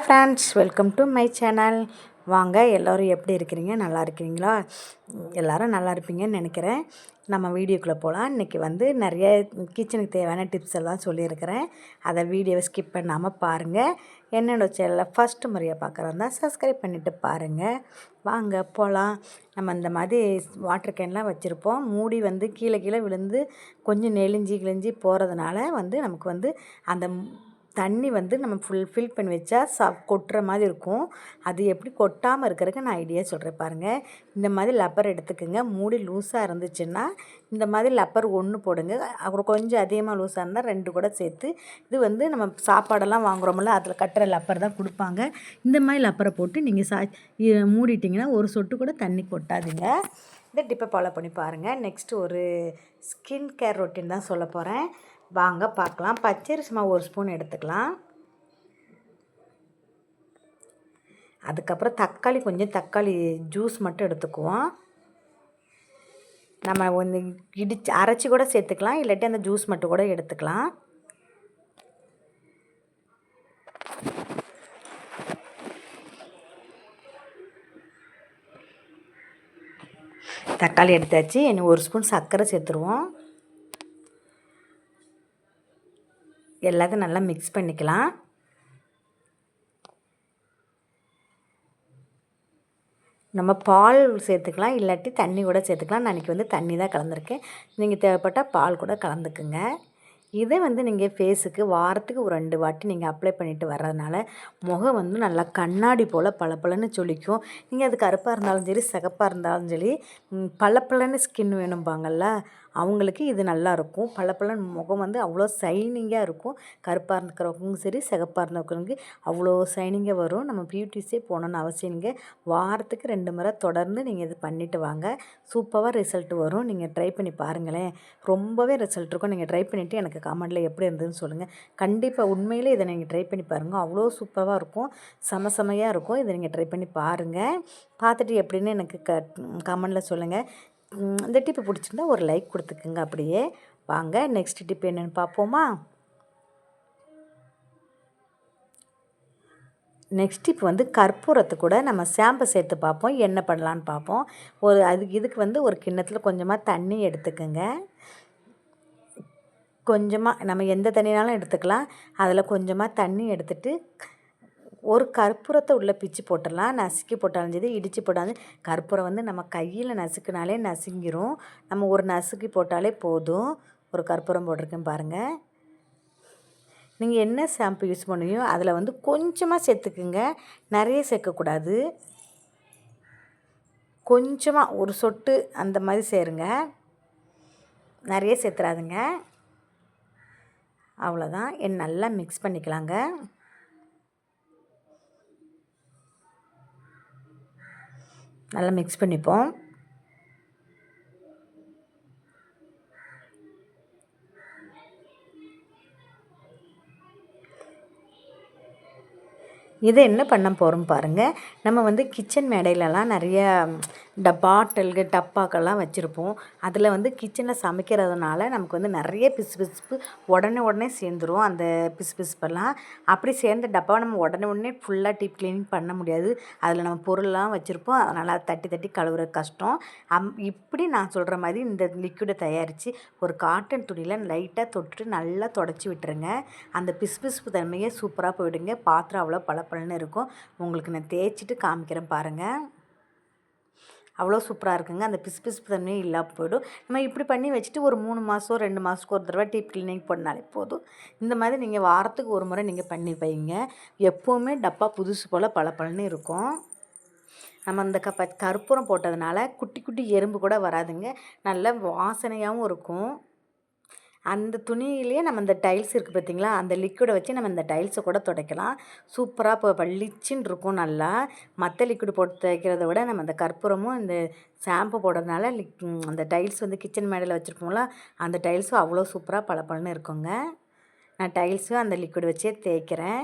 Hi friends welcome to my channel. வாங்க எல்லோரும் எப்படி இருக்கிறீங்க? நல்லா இருக்கிறீங்களா? எல்லோரும் நல்லா இருப்பீங்கன்னு நினைக்கிறேன். நம்ம வீடியோக்குள்ளே போகலாம் இன்றைக்கி வந்து நிறைய கிச்சனுக்கு தேவையான டிப்ஸ் எல்லாம் சொல்லியிருக்கிறேன். அதை வீடியோவை ஸ்கிப் பண்ணாமல் பாருங்கள் என்னோடய சேனலில் ஃபஸ்ட்டு முறையாக பார்க்குறதா சப்ஸ்கிரைப் பண்ணிவிட்டு பாருங்கள் வாங்க போகலாம் நம்ம இந்த மாதிரி வாட்டர் கேன்லாம் வச்சுருப்போம். மூடி வந்து கீழே கீழே விழுந்து கொஞ்சம் நெளிஞ்சி கிழிஞ்சி போகிறதுனால வந்து நமக்கு வந்து அந்த தண்ணி வந்து நம்ம ஃபுல் ஃபில் பண்ணி வச்சா சா கொட்டுற மாதிரி இருக்கும். அது எப்படி கொட்டாமல் இருக்கிறதுக்கு நான் ஐடியா சொல்கிறேன் பாருங்கள் இந்த மாதிரி லப்பர் எடுத்துக்கோங்க. மூடி லூஸாக இருந்துச்சுன்னா இந்த மாதிரி லப்பர் ஒன்று போடுங்க. அப்புறம் கொஞ்சம் அதிகமாக லூஸாக இருந்தால் ரெண்டு கூட சேர்த்து இது வந்து நம்ம சாப்பாடெல்லாம் வாங்குகிறோம்ல அதில் கட்டுற லப்பர் தான் கொடுப்பாங்க. இந்த மாதிரி லப்பரை போட்டு நீங்கள் சா மூடிட்டிங்கன்னா ஒரு சொட்டு கூட தண்ணி கொட்டாதீங்க. இந்த டிப்பை ஃபாலோ பண்ணி பாருங்கள் நெக்ஸ்ட்டு ஒரு ஸ்கின் கேர் ரொட்டீன் தான் சொல்ல போகிறேன் வாங்க பார்க்கலாம். பச்சரிசி மாவு ஒரு ஸ்பூன் எடுத்துக்கலாம். அதுக்கப்புறம் தக்காளி கொஞ்சம் தக்காளி ஜூஸ் மட்டும் எடுத்துக்குவோம். நம்ம வந்து இடிச்சு அரைச்சி கூட சேர்த்துக்கலாம் இல்லாட்டி அந்த ஜூஸ் மட்டும் கூட எடுத்துக்கலாம். தக்காளி எடுத்தாச்சு இன்னும் ஒரு ஸ்பூன் சர்க்கரை சேர்த்துருவோம். எல்லாத்தையும் நல்லா மிக்ஸ் பண்ணிக்கலாம். நம்ம பால் சேர்த்துக்கலாம் இல்லாட்டி தண்ணி கூட சேர்த்துக்கலாம். நான் இன்றைக்கி வந்து தண்ணி தான் கலந்துருக்கேன். நீங்கள் தேவைப்பட்டால் பால் கூட கலந்துக்குங்க. இதை வந்து நீங்கள் ஃபேஸுக்கு வாரத்துக்கு ஒரு ரெண்டு வாட்டி நீங்கள் அப்ளை பண்ணிவிட்டு வர்றதுனால முகம் வந்து நல்லா கண்ணாடி போல் பளபளன்னு சொல்லிக்கும் நீங்கள் அது கருப்பாக இருந்தாலும் சரி சிகப்பாக இருந்தாலும் சரி பளபளன்னு ஸ்கின் வேணும்பாங்கள்ல அவங்களுக்கு இது நல்லாயிருக்கும் பளபளன்னு முகம் வந்து அவ்வளோ சைனிங்காக இருக்கும். கருப்பாக இருக்கிறவங்களுக்கும் சரி சிகப்பாக இருந்தவங்களுக்கு அவ்வளோ சைனிங்காக வரும். நம்ம பியூட்டிஸே போகணுன்னு அவசியம் நீங்கள் வாரத்துக்கு ரெண்டு முறை தொடர்ந்து நீங்கள் இது பண்ணிவிட்டு வாங்க. சூப்பராக ரிசல்ட் வரும். நீங்கள் ட்ரை பண்ணி பாருங்களேன். ரொம்பவே ரிசல்ட் இருக்கும். நீங்கள் ட்ரை பண்ணிவிட்டு எனக்கு கமெண்டில் எப்படி இருந்ததுன்னு சொல்லுங்கள் கண்டிப்பாக உண்மையிலே இதை நீங்கள் ட்ரை பண்ணி பாருங்கள் அவ்வளோ சூப்பராக இருக்கும். செம செமையாக இருக்கும். இதை நீங்கள் ட்ரை பண்ணி பாருங்கள் பார்த்துட்டு எப்படின்னு எனக்கு க கமெண்டில் சொல்லுங்கள் இந்த டிப்பு பிடிச்சிருந்தா ஒரு லைக் கொடுத்துக்குங்க அப்படியே. வாங்க நெக்ஸ்ட் டிப் என்னென்னு பார்ப்போமா? நெக்ஸ்ட் இப்போ வந்து கற்பூரத்தை கூட நம்ம ஷாம்பு சேர்த்து பார்ப்போம் என்ன பண்ணலான்னு பார்ப்போம். ஒரு அதுக்கு இதுக்கு வந்து ஒரு கிண்ணத்தில் கொஞ்சமாக தண்ணி எடுத்துக்கோங்க. கொஞ்சமாக நம்ம எந்த தண்ணினாலும் எடுத்துக்கலாம். அதில் கொஞ்சமாக தண்ணி எடுத்துகிட்டு ஒரு கற்பூரத்தை உள்ளே பிச்சு போட்டுடலாம். நசுக்கி போட்டாலும் சரி இடித்து போட்டாலும் கற்பூரம் வந்து நம்ம கையில் நசுக்கினாலே நசுங்கிரும். நம்ம ஒரு நசுக்கி போட்டாலே போதும். ஒரு கற்பூரம் போட்டிருக்கேன் பாருங்கள் நீங்கள் என்ன ஷாம்பு யூஸ் பண்ணுவீங்க அதில் வந்து கொஞ்சமாக சேர்த்துக்குங்க. நிறைய சேர்க்கக்கூடாது. கொஞ்சமாக ஒரு சொட்டு அந்த மாதிரி சேருங்க. நிறைய சேர்த்துறாதுங்க. அவ்வளோதான் என் நல்லா மிக்ஸ் பண்ணிக்கலாங்க. நல்லா மிக்ஸ் பண்ணிப்போம். இதை என்ன பண்ண போகிறோம் பாருங்கள் நம்ம வந்து கிச்சன் மேடையிலலாம் நிறைய இந்த பாட்டில்கள் டப்பாக்கெல்லாம் வச்சுருப்போம். அதில் வந்து கிச்சனில் சமைக்கிறதுனால நமக்கு வந்து நிறைய பிசு பிசுப்பு உடனே உடனே சேர்ந்துரும் அந்த பிசு பிசுப்பெல்லாம் அப்படி சேர்ந்த டப்பாவை நம்ம உடனே உடனே ஃபுல்லாக டீப் க்ளீனிங் பண்ண முடியாது. அதில் நம்ம பொருள்லாம் வச்சுருப்போம். அதனால் அதை தட்டி தட்டி கழுவுற கஷ்டம். அம் இப்படி நான் சொல்கிற மாதிரி இந்த லிக்விடை தயாரித்து ஒரு காட்டன் துணியில் லைட்டாக தொட்டு நல்லா தொடச்சி விட்டுருங்க. அந்த பிசு பிசுப்பு தன்மையே சூப்பராக போயிடுங்க. பாத்திரம் அவ்வளோ பளபளன்னு இருக்கும். உங்களுக்கு நான் தேய்ச்சிட்டு காமிக்கிறேன் பாருங்கள் அவ்வளோ சூப்பராக இருக்குங்க. அந்த பிசு பிசுப்பு தன்மையே இல்லாமல் போயிடும். நம்ம இப்படி பண்ணி வச்சுட்டு ஒரு மூணு மாதம் ரெண்டு மாதத்துக்கு ஒரு தடவை டீப் கிளீனிங் பண்ணாலே போதும். இந்த மாதிரி நீங்கள் வாரத்துக்கு ஒரு முறை நீங்கள் பண்ணி வைங்க. எப்போவுமே டப்பா புதுசு போல் பல பலன்னு இருக்கும். நம்ம அந்த கப்ப கற்பூரம் போட்டதுனால குட்டி குட்டி எறும்பு கூட வராதுங்க. நல்ல வாசனையாகவும் இருக்கும். அந்த துணியிலேயே நம்ம இந்த டைல்ஸ் இருக்குது பார்த்திங்களா? அந்த லிக்விடை வச்சு நம்ம இந்த டைல்ஸை கூட துடைக்கலாம். சூப்பராக இப்போ பளிச்சின்னு இருக்கும் நல்லா. மற்ற லிக்விட் போட்டு துவைக்கிறத விட நம்ம அந்த கற்பூரமும் இந்த ஷாம்பு போடுறதுனால லிக் அந்த டைல்ஸ் வந்து கிச்சன் மேடையில் வச்சுருப்போம்ல அந்த டைல்ஸும் அவ்வளோ சூப்பராக பளபளன்னு இருக்குங்க. நான் டைல்ஸும் அந்த லிக்விட் வச்சே தேய்க்கிறேன்.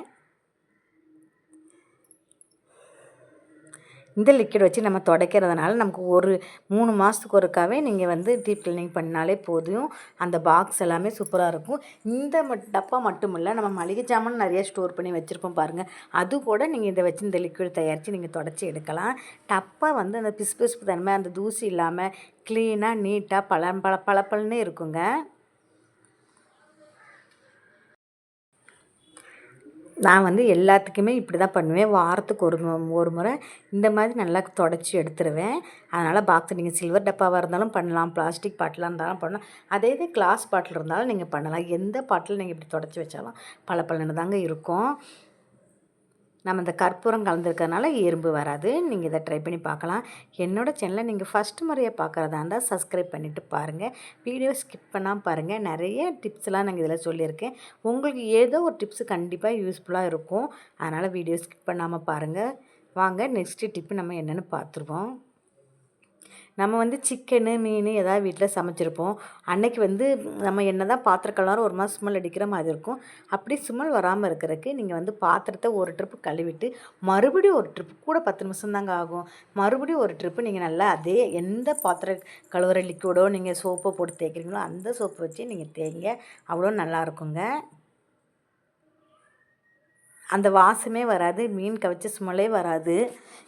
இந்த லிக்விட் வச்சு நம்ம துடைக்கிறதுனால நமக்கு ஒரு மூணு மாதத்துக்கு ஒருக்காவே நீங்கள் வந்து டீப் கிளீனிங் பண்ணாலே போதும். அந்த பாக்ஸ் எல்லாமே சூப்பராக இருக்கும். இந்த டப்பா மட்டும் இல்லை நம்ம மளிகை ஜாமான் நிறைய ஸ்டோர் பண்ணி வச்சுருப்போம் பாருங்கள் அது கூட நீங்கள் இதை வச்சு இந்த லிக்விட் தயாரித்து நீங்கள் தொடச்சி எடுக்கலாம். டப்பா வந்து அந்த பிசு பிசுப்பு தன்மை அந்த தூசி இல்லாமல் க்ளீனாக நீட்டாக பழம் பல பளபளன்னு இருக்குங்க. நான் வந்து எல்லாத்துக்குமே இப்படி தான் பண்ணுவேன். வாரத்துக்கு ஒரு ஒரு முறை இந்த மாதிரி நல்லா தொடச்சி எடுத்துருவேன். அதனால் பாக்ஸ் நீங்கள் சில்வர் டப்பாவாக இருந்தாலும் பண்ணலாம் பிளாஸ்டிக் பாட்டிலாக இருந்தாலும் பண்ணலாம். அதே இது கிளாஸ் பாட்டில் இருந்தாலும் நீங்கள் பண்ணலாம். எந்த பாட்டில் நீங்கள் இப்படி தொடச்சி வச்சாலும் பல தாங்க இருக்கும். நம்ம இந்த கற்பூரம் கலந்துருக்கறனால எறும்பு வராது. நீங்கள் இதை ட்ரை பண்ணி பார்க்கலாம். என்னோடய சேனலை நீங்கள் ஃபஸ்ட்டு முறையாக பார்க்குறதா இருந்தால் சப்ஸ்கிரைப் பண்ணிவிட்டு பாருங்கள் வீடியோ ஸ்கிப் பண்ணால் பாருங்கள் நிறைய டிப்ஸ்லாம் நாங்கள் இதில் சொல்லியிருக்கேன். உங்களுக்கு ஏதோ ஒரு டிப்ஸு கண்டிப்பாக யூஸ்ஃபுல்லாக இருக்கும். அதனால் வீடியோ ஸ்கிப் பண்ணாமல் பாருங்கள் வாங்க நெக்ஸ்ட்டு டிப்பு நம்ம என்னென்னு பார்த்துருவோம். நம்ம வந்து சிக்கனு மீன் எதாவது வீட்டில் சமைச்சிருப்போம். அன்னைக்கு வந்து நம்ம என்ன தான் பாத்திரக்கெல்லாம் ஒரு மாதிரி ஸ்மெல் அடிக்கிற மாதிரி இருக்கும். அப்படி ஸ்மெல் வராமல் இருக்கிறதுக்கு நீங்கள் வந்து பாத்திரத்தை ஒரு ட்ரிப்பு கழுவிட்டு மறுபடியும் ஒரு ட்ரிப்பு கூட பத்து நிமிஷம் தாங்க ஆகும். மறுபடியும் ஒரு ட்ரிப்பு நீங்கள் நல்லா அதே எந்த பாத்திர கழுவுற லிக்விடோ நீங்கள் சோப்பை போட்டு தேய்க்கிறீங்களோ அந்த சோப்பு வச்சு நீங்கள் தேய்ங்க அவ்வளோ நல்லா இருக்குங்க. அந்த வாசமே வராது மீன் கவிச்ச ஸ்மெல்லே வராது.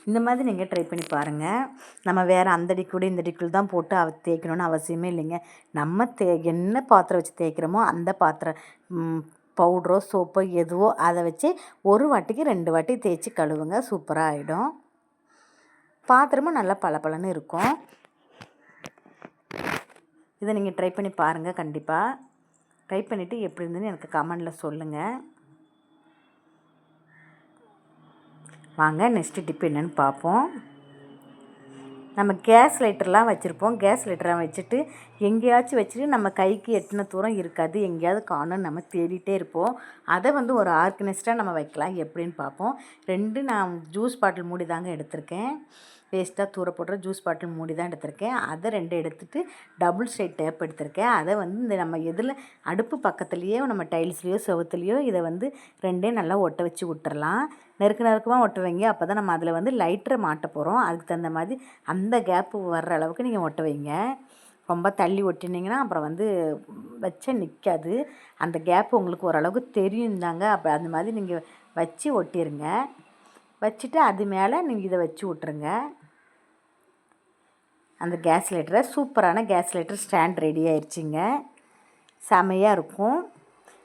இந்த மாதிரி நீங்கள் ட்ரை பண்ணி பாருங்கள் நம்ம வேறு அந்த அடிக்குள்ளே இந்த அடிக்குள் தான் போட்டு அவ தேய்க்கணும்னு அவசியமே இல்லைங்க. நம்ம தே என்ன பாத்திரம் வச்சு தேய்க்கிறோமோ அந்த பாத்திரம் பவுட்ரோ சோப்போ எதுவோ அதை வச்சு ஒரு வாட்டிக்கு ரெண்டு வாட்டி தேய்ச்சி கழுவுங்க. சூப்பராக ஆகிடும் பாத்திரமும் நல்லா பளபளன்னு இருக்கும். இதை நீங்கள் ட்ரை பண்ணி பாருங்கள் கண்டிப்பாக ட்ரை பண்ணிவிட்டு எப்படி இருந்ததுன்னு எனக்கு கமெண்டில் சொல்லுங்கள் வாங்க நெக்ஸ்ட்டு டிப் என்னென்னு பார்ப்போம். நம்ம கேஸ் லைட்டர்லாம் வச்சுருப்போம். கேஸ் லைட்டர்லாம் வச்சுட்டு எங்கேயாச்சும் வச்சுட்டு நம்ம கைக்கு எட்டின தூரம் இருக்காது. எங்கேயாவது காணும் நம்ம தேடிட்டே இருப்போம். அதை வந்து ஒரு ஆர்கனைஸ்டாக நம்ம வைக்கலாம். எப்படின்னு பார்ப்போம். ரெண்டு நான் ஜூஸ் பாட்டில் மூடி தாங்க எடுத்திருக்கேன். வேஸ்ட்டாக தூர போடுற ஜூஸ் பாட்டில் மூடி தான் எடுத்திருக்கேன். அதை ரெண்டு எடுத்துகிட்டு டபுள் சைட் டேப் எடுத்திருக்கேன். அதை வந்து இந்த நம்ம எதில் அடுப்பு பக்கத்துலேயோ நம்ம டைல்ஸ்லேயோ செவத்துலேயோ இதை வந்து ரெண்டே நல்லா ஒட்ட வச்சு விட்டுறலாம். நெருக்க நெருக்கமாக ஒட்ட வைங்க. அப்போ தான் நம்ம அதில் வந்து லைட்டரை மாட்ட போகிறோம் அதுக்கு தகுந்த மாதிரி அந்த கேப்பு வர்ற அளவுக்கு நீங்கள் ஒட்ட வைங்க. ரொம்ப தள்ளி ஒட்டினீங்கன்னா அப்புறம் வந்து வச்சா நிற்காது அந்த கேப் உங்களுக்கு ஓரளவுக்கு தெரியும் தாங்க. அப்போ அந்த மாதிரி நீங்கள் வச்சு ஒட்டிடுங்க வச்சுட்டு அது மேலே நீங்கள் இதை வச்சு விட்ருங்க அந்த கேஸ் லைட்டரை சூப்பரான கேஸ் லைட்டர் ஸ்டாண்ட் ரெடி ஆயிடுச்சுங்க செமையாக இருக்கும்.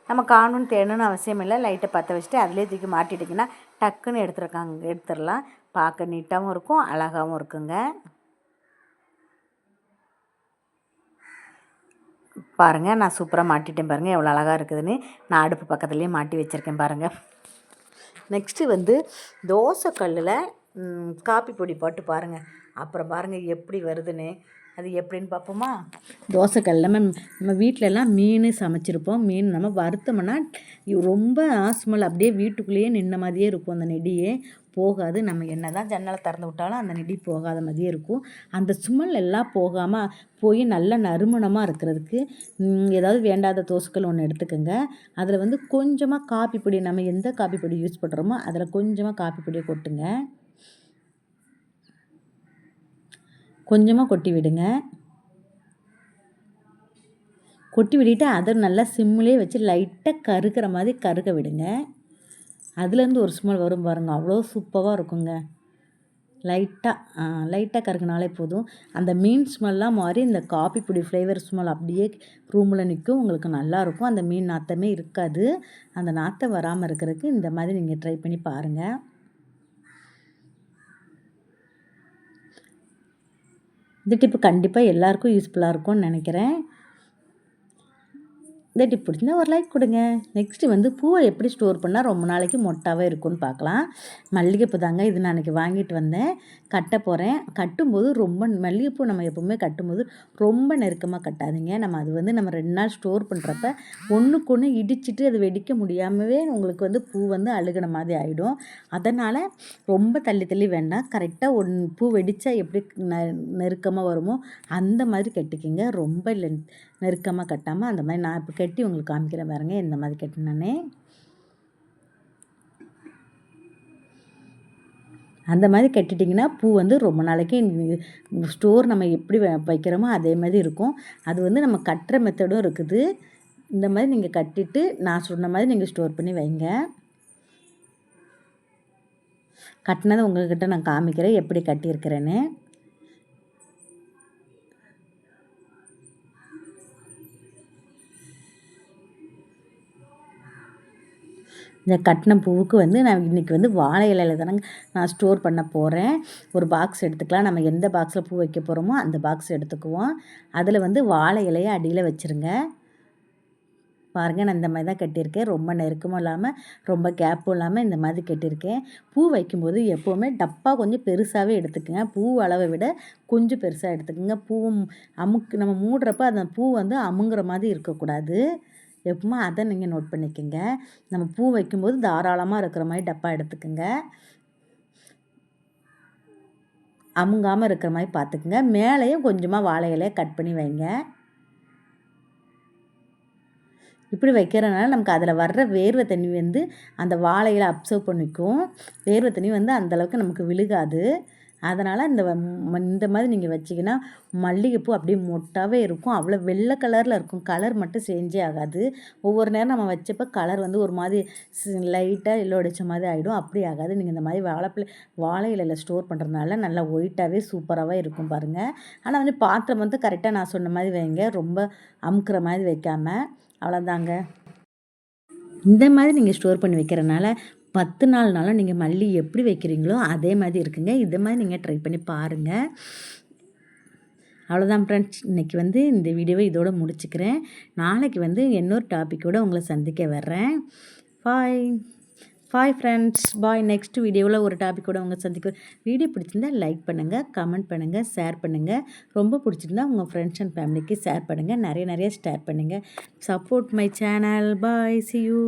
நம்ம காணும் தேணும்னு அவசியம் இல்லை. லைட்டை பற்ற வச்சுட்டு அதிலே தூக்கி மாட்டிட்டிங்கன்னா டக்குன்னு எடுத்துருக்காங்க எடுத்துடலாம் பார்க்க நீட்டாகவும் இருக்கும் அழகாகவும் இருக்குங்க. பாருங்கள் நான் சூப்பராக மாட்டிட்டேன் பாருங்கள் எவ்வளோ அழகாக இருக்குதுன்னு. நான் அடுப்பு பக்கத்துலேயே மாட்டி வச்சுருக்கேன் பாருங்கள் நெக்ஸ்ட்டு வந்து தோசை கல்லில் காப்பி பொடி போட்டு பாருங்கள் அப்புறம் பாருங்கள் எப்படி வருதுன்னு. அது எப்படின்னு பார்ப்போமா? தோசைக்கல் நம்ம நம்ம வீட்டிலலாம் மீன் சமைச்சிருப்போம். மீன் நம்ம வருத்தம்னா ரொம்ப ஸ்மெல் அப்படியே வீட்டுக்குள்ளேயே நின்ன மாதிரியே இருக்கும் அந்த நெடியே. போகாது. நம்ம என்ன தான் ஜன்னலை திறந்து விட்டாலும் அந்த நெடி போகாத மாதிரியே இருக்கும். அந்த ஸ்மெல் எல்லாம் போகாமல் போய் நல்ல நறுமணமாக இருக்கிறதுக்கு ஏதாவது வேண்டாத தோசுக்கள் ஒன்று எடுத்துக்கோங்க. அதில் வந்து கொஞ்சமாக காப்பி பொடி நம்ம எந்த காப்பி பொடி யூஸ் பண்ணுறோமோ அதில் கொஞ்சமாக காப்பி பொடியை கொட்டுங்க. கொஞ்சமாக கொட்டி விடுங்க. கொட்டி விட்டுட்டு அதை நல்லா சிம்மிலே வச்சு லைட்டாக கருக்கிற மாதிரி கருக விடுங்க. அதுலேருந்து ஒரு ஸ்மெல் வரும் பாருங்கள் அவ்வளோ சூப்பராக இருக்குங்க. லைட்டாக லைட்டாக கருக்குனாலே போதும். அந்த மீன் ஸ்மெல்லாம் மாறி இந்த காபி பொடி ஃப்ளேவர் ஸ்மெல் அப்படியே ரூமில் நிற்கும் உங்களுக்கு நல்லாயிருக்கும் அந்த மீன் நாற்றமே இருக்காது. அந்த நாற்றம் வராமல் இருக்கிறதுக்கு இந்த மாதிரி நீங்கள் ட்ரை பண்ணி பாருங்கள் இந்த டிப்பு கண்டிப்பாக எல்லாருக்கும் யூஸ்ஃபுல்லாக இருக்கும்னு நினைக்கிறேன். தட்டி டிப் பிடிச்சிருந்தா ஒரு லைக் கொடுங்க. நெக்ஸ்ட்டு வந்து பூவை எப்படி ஸ்டோர் பண்ணால் ரொம்ப நாளைக்கு மொட்டாவே இருக்கும்னு பார்க்கலாம். மல்லிகைப்பூ தாங்க இது நான் அன்றைக்கி வாங்கிட்டு வந்தேன். கட்ட போகிறேன் கட்டும்போது ரொம்ப மல்லிகைப்பூ நம்ம எப்போவுமே கட்டும்போது ரொம்ப நெருக்கமாக கட்டாதீங்க. நம்ம அது வந்து நம்ம ரெண்டு நாள் ஸ்டோர் பண்ணுறப்ப ஒன்றுக்கு ஒன்று இடிச்சிட்டு அது வெடிக்க முடியாமவே உங்களுக்கு வந்து பூ வந்து அழுகின மாதிரி ஆகிடும் அதனால் ரொம்ப தள்ளி தள்ளி வேண்டாம். கரெக்டாக ஒன் பூ வெடித்தா எப்படி நெருக்கமாக வருமோ அந்த மாதிரி கட்டிக்கிங்க. ரொம்ப லென்த் நெருக்கமாக கட்டாமல் அந்த மாதிரி நான் இப்போ கட்டி உங்களுக்கு காமிக்கிறேன் பாருங்கள் இந்த மாதிரி கட்டினானே அந்த மாதிரி கட்டிட்டிங்கன்னா பூ வந்து ரொம்ப நாளைக்கு ஸ்டோர் நம்ம எப்படி வைக்கிறோமோ அதே மாதிரி இருக்கும். அது வந்து நம்ம கட்டுற மெத்தடும் இருக்குது. இந்த மாதிரி நீங்கள் கட்டிட்டு நான் சொன்ன மாதிரி நீங்கள் ஸ்டோர் பண்ணி வைங்க. கட்டினதை உங்கள்கிட்ட நான் காமிக்கிறேன். எப்படி கட்டியிருக்கிறேன்னு. இந்த கட்டின பூவுக்கு வந்து நான் இன்றைக்கி வந்து வாழை இலையில் தானே நான் ஸ்டோர் பண்ண போகிறேன் ஒரு பாக்ஸ் எடுத்துக்கலாம். நம்ம எந்த பாக்ஸில் பூ வைக்க போகிறோமோ அந்த பாக்ஸ் எடுத்துக்குவோம். அதில் வந்து வாழை இலையை அடியில் வச்சுருங்க. பாருங்கள் நான் இந்த மாதிரி தான் கட்டியிருக்கேன். ரொம்ப நெருக்கமும் இல்லாமல் ரொம்ப கேப்பும் இல்லாமல் இந்த மாதிரி கட்டியிருக்கேன். பூ வைக்கும்போது எப்போவுமே டப்பா கொஞ்சம் பெருசாகவே எடுத்துக்கோங்க. பூ அளவை விட கொஞ்சம் பெருசாக எடுத்துக்கோங்க. பூவும் அமுக்கு நம்ம மூடுறப்ப அந்த பூ வந்து அமுங்குற மாதிரி இருக்கக்கூடாது. எப்பவுமே அதை நீங்கள் நோட் பண்ணிக்கோங்க. நம்ம பூ வைக்கும்போது தாராளமாக இருக்கிற மாதிரி டப்பா எடுத்துக்கோங்க. அமுங்காமல் இருக்கிற மாதிரி பார்த்துக்குங்க. மேலேயும் கொஞ்சமாக வாழை கட் பண்ணி வைங்க. இப்படி வைக்கிறனால நமக்கு அதில் வர்ற வேர்வை தண்ணி வந்து அந்த வாழையில் அப்சர்வ் பண்ணிக்கும். வேர்வை தண்ணி வந்து அந்தளவுக்கு நமக்கு விழுகாது. அதனால் இந்த இந்த மாதிரி நீங்கள் வச்சிங்கன்னா மல்லிகைப்பூ அப்படியே மொட்டாகவே இருக்கும். அவ்வளோ வெள்ளை கலரில் இருக்கும். கலர் மட்டும் சேஞ்சே ஆகாது. ஒவ்வொரு நேரம் நம்ம வச்சப்போ கலர் வந்து ஒரு மாதிரி லைட்டாக எல்லோ அடித்த மாதிரி ஆகிடும் அப்படி ஆகாது. நீங்கள் இந்த மாதிரி வாழைப்பிள்ளை வாழை இலையில் ஸ்டோர் பண்ணுறதுனால நல்லா ஒயிட்டாகவே சூப்பராகவே இருக்கும் பாருங்கள் ஆனால் வந்து பாத்திரம் வந்து கரெக்டாக நான் சொன்ன மாதிரி வைங்க. ரொம்ப அமுக்கிற மாதிரி வைக்காமல் அவ்வளோதாங்க இந்த மாதிரி நீங்கள் ஸ்டோர் பண்ணி வைக்கிறனால பத்து நாள்னாலும் நீங்கள் மல்லி எப்படி வைக்கிறீங்களோ அதே மாதிரி இருக்குங்க. இதை மாதிரி நீங்கள் ட்ரை பண்ணி பாருங்கள் அவ்வளோதான் ஃப்ரெண்ட்ஸ் இன்றைக்கி வந்து இந்த வீடியோவை இதோடு முடிச்சுக்கிறேன். நாளைக்கு வந்து இன்னொரு டாப்பிக்கோடு உங்களை சந்திக்க வர்றேன். பாய் பாய் ஃப்ரெண்ட்ஸ் பாய் நெக்ஸ்ட் வீடியோவில் ஒரு டாப்பிக்கோட உங்கள் சந்திக்க வீடியோ பிடிச்சிருந்தா லைக் பண்ணுங்கள் கமெண்ட் பண்ணுங்கள் ஷேர் பண்ணுங்கள் ரொம்ப பிடிச்சிருந்தா உங்கள் ஃப்ரெண்ட்ஸ் அண்ட் ஃபேமிலிக்கு ஷேர் பண்ணுங்கள் நிறைய நிறைய ஷேர் பண்ணுங்கள் support my channel bye see you